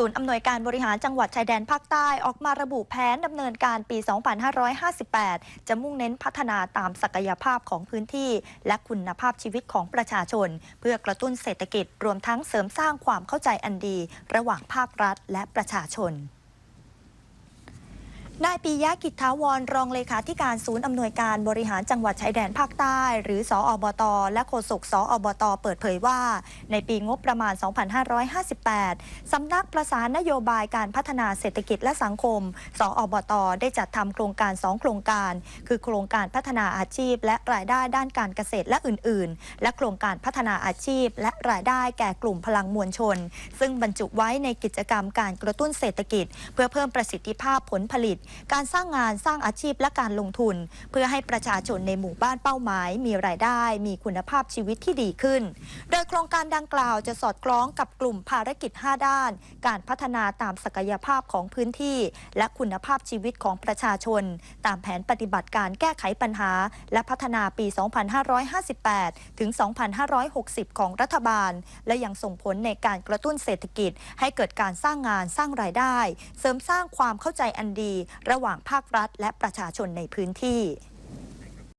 ศูนย์อำนวยการบริหารจังหวัดชายแดนภาคใต้ออกมาระบุแผนดำเนินการปี 2558 จะมุ่งเน้นพัฒนาตามศักยภาพของพื้นที่ และคุณภาพชีวิตของประชาชน เพื่อกระตุ้นเศรษฐกิจรวมทั้งเสริมสร้างความเข้าใจอันดี ระหว่างภาครัฐและประชาชน นายปียะกิจทาวรรองเลขาธิการศูนย์อำนวยการบริหารจังหวัดชายแดนภาคใต้ หรือ สออบต และโฆษกสออบต เปิดเผยว่า ในปีงบประมาณ 2558 สำนักประสานนโยบายการพัฒนาเศรษฐกิจและสังคมสออบต ได้จัดทำโครงการ 2 โครงการ คือโครงการพัฒนาอาชีพ และรายได้ด้านการเกษตรและอื่น ๆ และโครงการพัฒนาอาชีพ และรายได้แก่กลุ่มพลังมวลชน ซึ่งบรรจุไว้ในกิจกรรมการกระตุ้นเศรษฐกิจ เพื่อเพิ่มประสิทธิภาพผลผลิตการสร้างงานสร้างอาชีพและการลงทุน เพื่อให้ประชาชนในหมู่บ้านเป้าหมาย มีรายได้ มีคุณภาพชีวิตที่ดีขึ้น โดยโครงการดังกล่าวจะสอดคล้องกับกลุ่มภารกิจ 5 ด้าน การพัฒนาตามศักยภาพของพื้นที่ และคุณภาพชีวิตของประชาชน ตามแผนปฏิบัติการแก้ไขปัญหา และพัฒนาปี 2558 ถึง 2560 ของรัฐบาล และยังส่งผลในการกระตุ้นเศรษฐกิจ ให้เกิดการสร้างงานสร้างรายได้ เสริมสร้างความเข้าใจอันดีระหว่างภาครัฐและประชาชนในพื้นที่